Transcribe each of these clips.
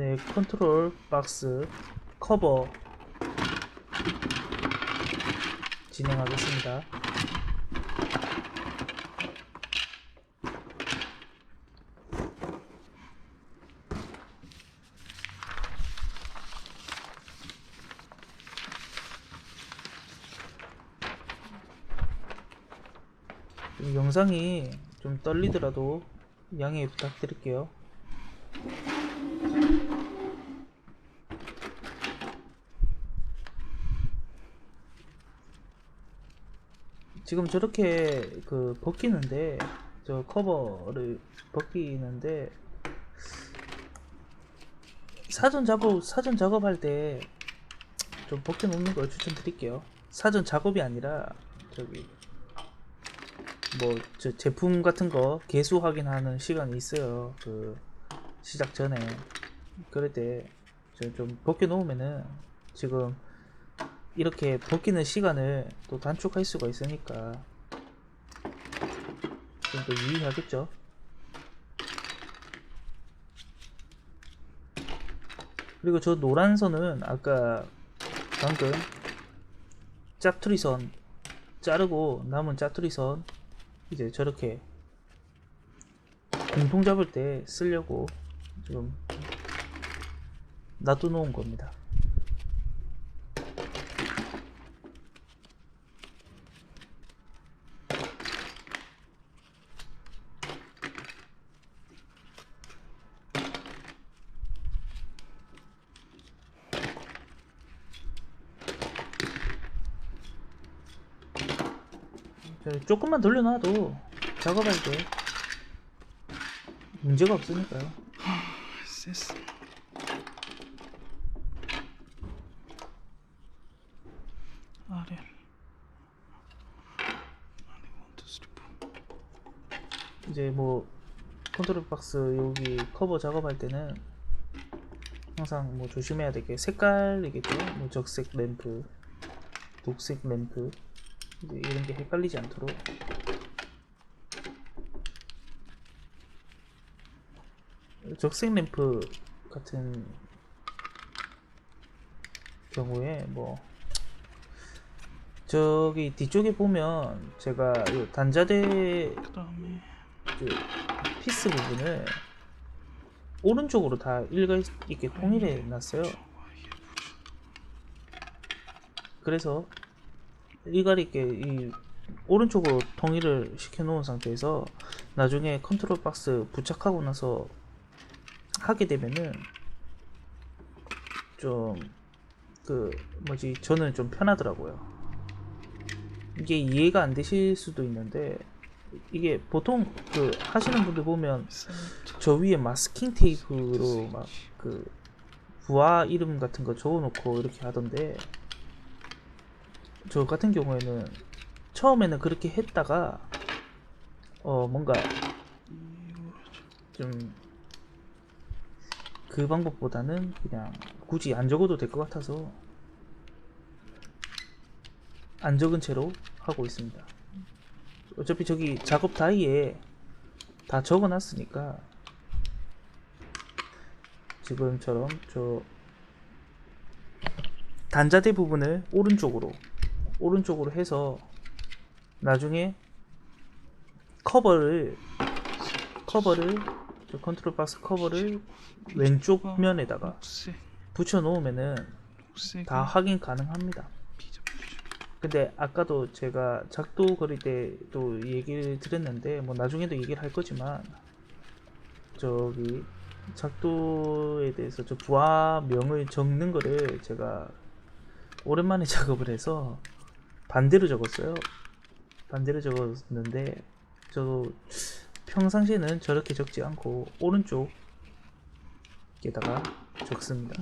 네, 컨트롤 박스 커버 진행하겠습니다. 좀 영상이 좀 떨리더라도 양해 부탁드릴게요. 지금 저렇게 그 벗기는데 저 커버를 벗기는데 사전 작업 사전 작업할 때 좀 벗겨 놓는 걸 추천드릴게요. 사전 작업이 아니라 저기 뭐 저 제품 같은 거 개수 확인하는 시간이 있어요. 그 시작 전에 그럴 때 좀 벗겨 놓으면은 지금 이렇게 벗기는 시간을 또 단축할 수가 있으니까 좀 더 유의하겠죠. 그리고 저 노란 선은 아까 방금 짭투리선 자르고 남은 짭투리선 이제 저렇게 공통 잡을 때 쓰려고 지금 놔둬 놓은 겁니다. 저 조금만 돌려놔도 작업할 때 문제가 없으니까요. This? 아래. 아래 원투 스리포. 이제 뭐 컨트롤 박스 여기 커버 작업할 때는 항상 뭐 조심해야 될 게 색깔이겠죠. 뭐 적색 램프, 녹색 램프 이런 게 헷갈리지 않도록 적색 램프 같은 경우에 뭐 저기 뒤쪽에 보면 제가 요 단자대 그다음에 그 피스 부분을 오른쪽으로 다 일가 있게 통일해 놨어요. 그래서 일가리 있게 이 오른쪽으로 통일을 시켜 놓은 상태에서 나중에 컨트롤 박스 부착하고 나서 하게 되면은 좀 그 뭐지 저는 좀 편하더라고요. 이게 이해가 안 되실 수도 있는데 이게 보통 그 하시는 분들 보면 저 위에 마스킹 테이프로 막 그 부하 이름 같은 거 적어놓고 이렇게 하던데 저 같은 경우에는 처음에는 그렇게 했다가 어 뭔가 좀 그 방법보다는 그냥 굳이 안 적어도 될 것 같아서 안 적은 채로 하고 있습니다. 어차피 저기 작업 다이에 다 적어놨으니까 지금처럼 저 단자대 부분을 오른쪽으로 오른쪽으로 해서 나중에 커버를 커버를 저 컨트롤 박스 커버를 왼쪽 면에다가 붙여 놓으면은 다 확인 가능합니다. 근데 아까도 제가 작도 거릴 때도 얘기를 드렸는데 뭐 나중에도 얘기를 할 거지만 저기 작도에 대해서 저 부하명을 적는 거를 제가 오랜만에 작업을 해서 반대로 적었어요. 반대로 적었는데 저도 평상시에는 저렇게 적지 않고 오른쪽에다가 적습니다.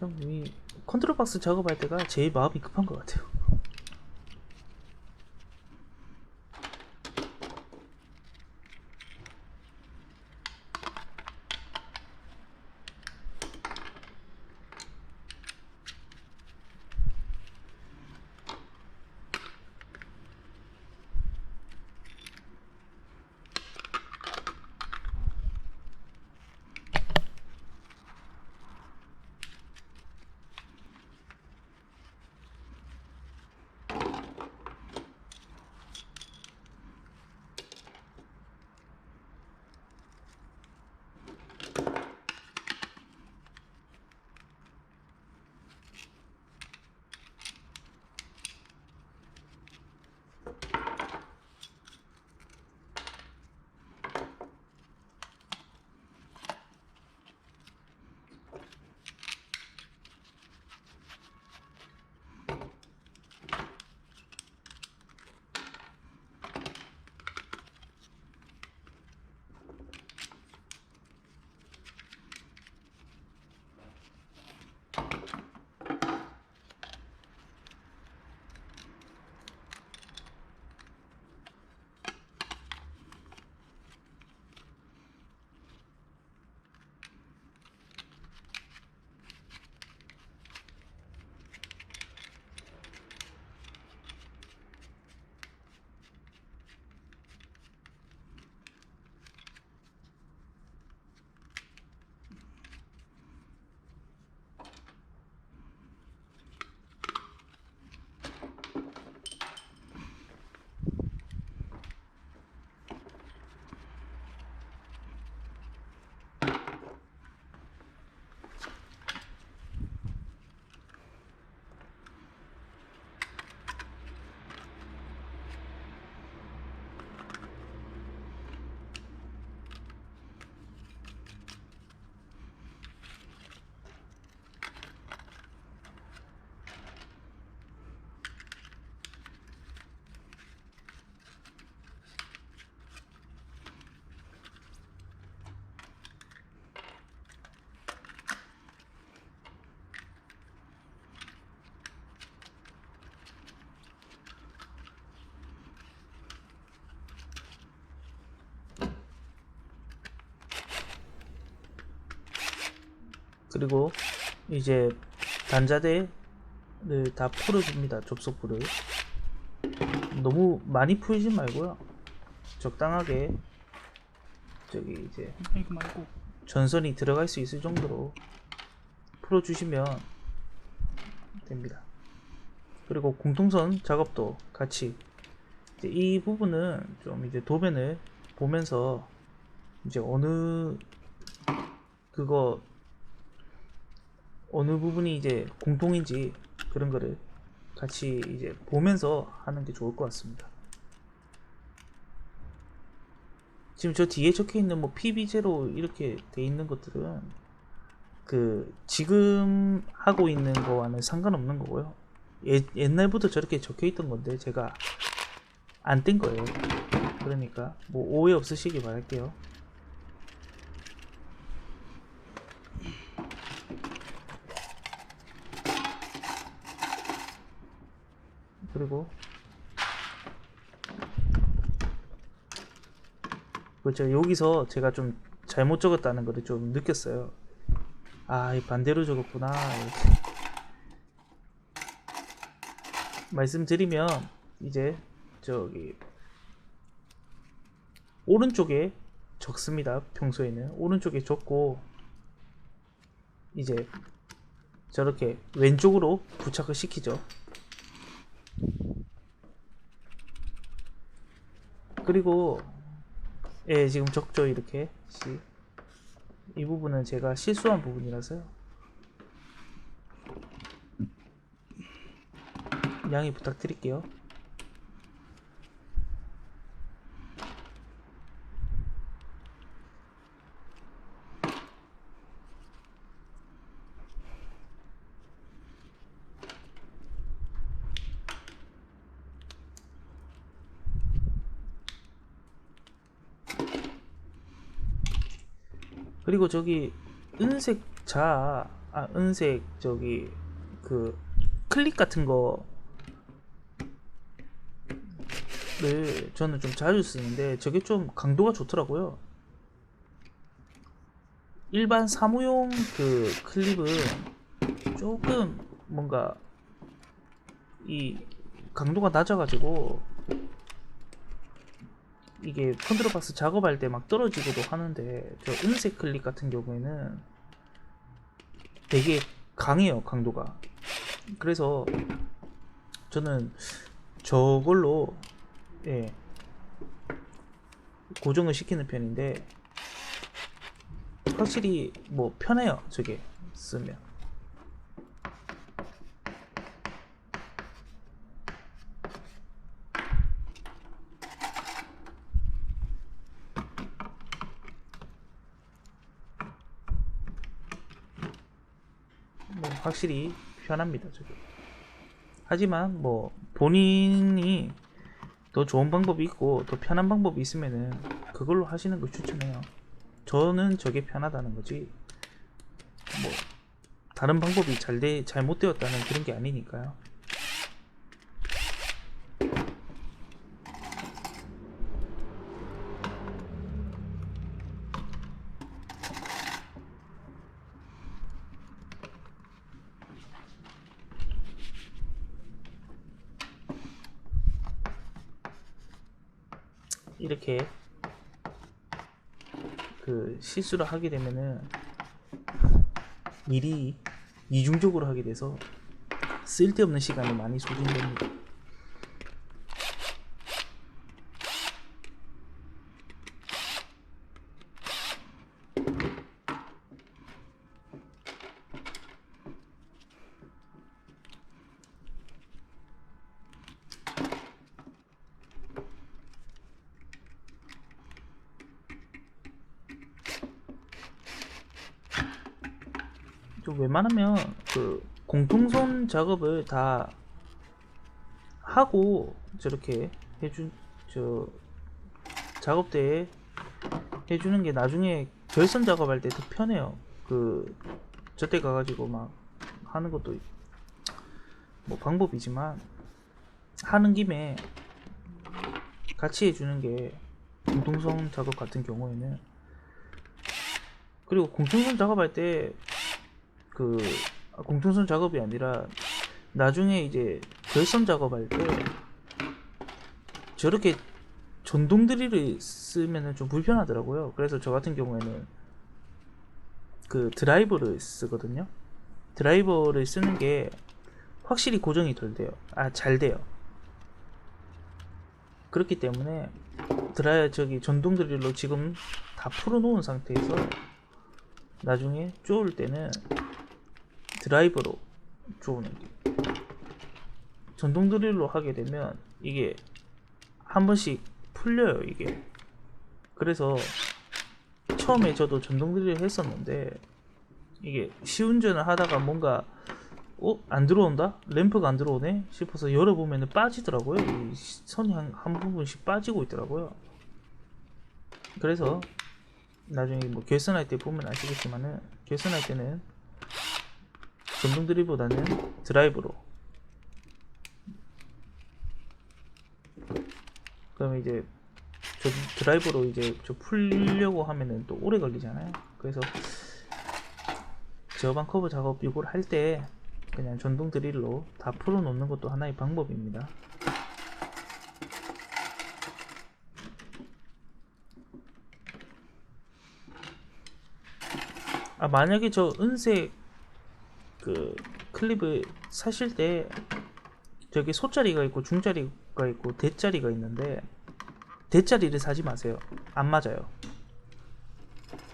비접주. 좀이 컨트롤 박스 작업할 때가 제일 마음이 급한 것 같아요. 그리고 이제 단자대를 다 풀어줍니다. 접속부를. 너무 많이 풀지 말고요. 적당하게 저기 이제 전선이 들어갈 수 있을 정도로 풀어주시면 됩니다. 그리고 공통선 작업도 같이 이제 이 부분은 좀 이제 도면을 보면서 이제 어느 그거 어느 부분이 이제 공통인지 그런 거를 같이 이제 보면서 하는 게 좋을 것 같습니다. 지금 저 뒤에 적혀 있는 뭐 PB0 이렇게 돼 있는 것들은 그 지금 하고 있는 거와는 상관없는 거고요. 예, 옛날부터 저렇게 적혀 있던 건데 제가 안 뗀 거예요. 그러니까 뭐 오해 없으시기 바랄게요. 그리고 그렇죠. 여기서 제가 좀 잘못 적었다는 거를 좀 느꼈어요. 아, 이 반대로 적었구나. 이렇게. 말씀드리면 이제 저기 오른쪽에 적습니다. 평소에는 오른쪽에 적고 이제 저렇게 왼쪽으로 부착을 시키죠. 그리고 예, 지금 적죠 이렇게 시. 이 부분은 제가 실수한 부분이라서요. 양해 부탁드릴게요. 그리고 저기 은색 자, 아 은색 저기 그 클릭 같은 거를 저는 좀 자주 쓰는데 저게 좀 강도가 좋더라고요. 일반 사무용 그 클립은 조금 뭔가 이 강도가 낮아가지고 이게 컨트롤박스 작업할 때 막 떨어지기도 하는데 저 은색 클릭 같은 경우에는 되게 강해요 강도가. 그래서 저는 저걸로 예 고정을 시키는 편인데 확실히 뭐 편해요 저게 쓰면 뭐 확실히 편합니다 저게 하지만 뭐 본인이 더 좋은 방법이 있고 더 편한 방법이 있으면은 그걸로 하시는 걸 추천해요. 저는 저게 편하다는 거지. 뭐 다른 방법이 잘돼 잘못되었다는 그런 게 아니니까요 이렇게 그 실수를 하게 되면은 미리 이중적으로 하게 돼서 쓸데없는 시간이 많이 소진됩니다. 좀 웬만하면 그 공통선 작업을 다 하고 저렇게 해준 저 작업대에 해주는 게 나중에 결선 작업할 때 더 편해요. 그 저때 가가지고 막 하는 것도 뭐 방법이지만 하는 김에 같이 해주는 게 공통선 작업 같은 경우에는 그리고 공통선 작업할 때 그 공통선 작업이 아니라 나중에 이제 결선 작업할 때 저렇게 전동 드릴을 쓰면은 좀 불편하더라고요. 그래서 저 같은 경우에는 그 드라이버를 쓰거든요. 드라이버를 쓰는 게 확실히 고정이 덜 돼요. 아, 잘 돼요. 그렇기 때문에 드라이 저기 전동 드릴로 지금 다 풀어 놓은 상태에서 나중에 쪼을 때는 드라이버로 쪼는 게 전동 드릴로 하게 되면 이게 한 번씩 풀려요 이게 그래서 처음에 저도 전동 드릴 했었는데 이게 시운전을 하다가 뭔가 어? 안 들어온다? 램프가 안 들어오네? 싶어서 열어보면 빠지더라고요. 이 선이 한, 한 부분씩 빠지고 있더라고요. 그래서 나중에 뭐 결선할 때 보면 아시겠지만은 결선할 때는 전동 드릴보다는 드라이브로 그러면 이제 저 드라이브로 이제 저 풀려고 하면은 또 오래 걸리잖아요. 그래서 저반 커버 작업 이걸 할때 그냥 전동 드릴로 다 풀어 놓는 것도 하나의 방법입니다. 아 만약에 저 은색 그 클립을 사실 때 저기 소자리가 있고 중자리가 있고 대자리가 있는데 대자리를 사지 마세요. 안 맞아요.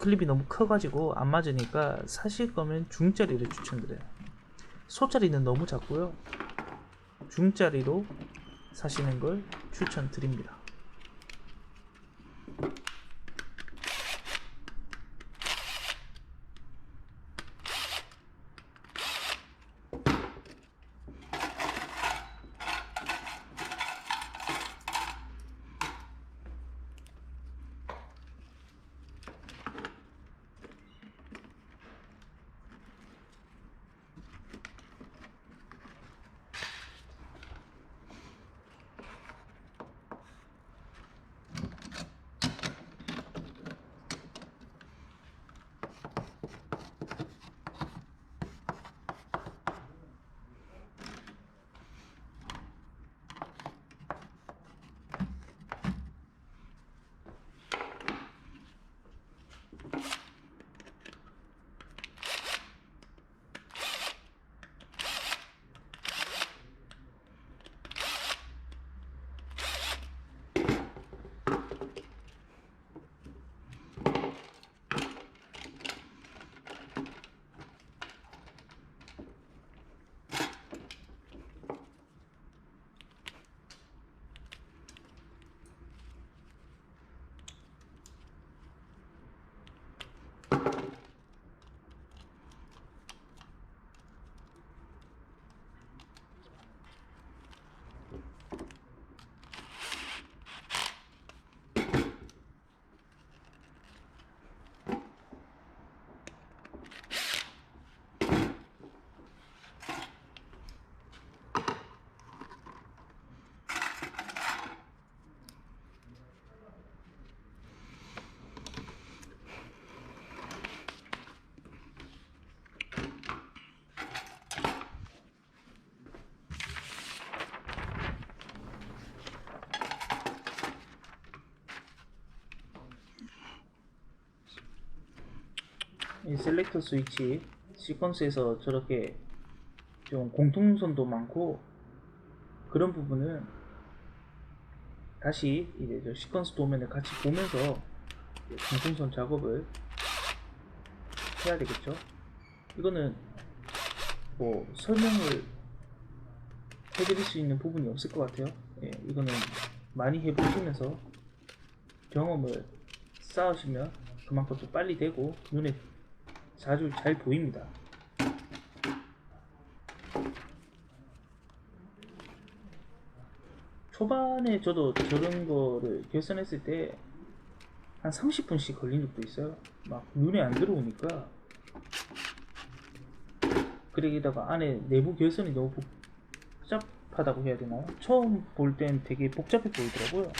클립이 너무 커가지고 안 맞으니까 사실 거면 중짜리를 추천드려요. 소짜리는 너무 작고요. 중짜리로 사시는 걸 추천드립니다. 이 셀렉터 스위치 시퀀스에서 저렇게 좀 공통선도 많고 그런 부분은 다시 이제 저 시퀀스 도면을 같이 보면서 공통선 작업을 해야 되겠죠. 이거는 뭐 설명을 해드릴 수 있는 부분이 없을 것 같아요. 예, 이거는 많이 해보시면서 경험을 쌓으시면 그만큼 또 빨리 되고 눈에 자주 잘 보입니다. 초반에 저도 저런 거를 결선했을 때 한 30분씩 걸린 적도 있어요. 막 눈에 안 들어오니까. 그러기다가 안에 내부 결선이 너무 복잡하다고 해야 되나요? 처음 볼 땐 되게 복잡해 보이더라고요.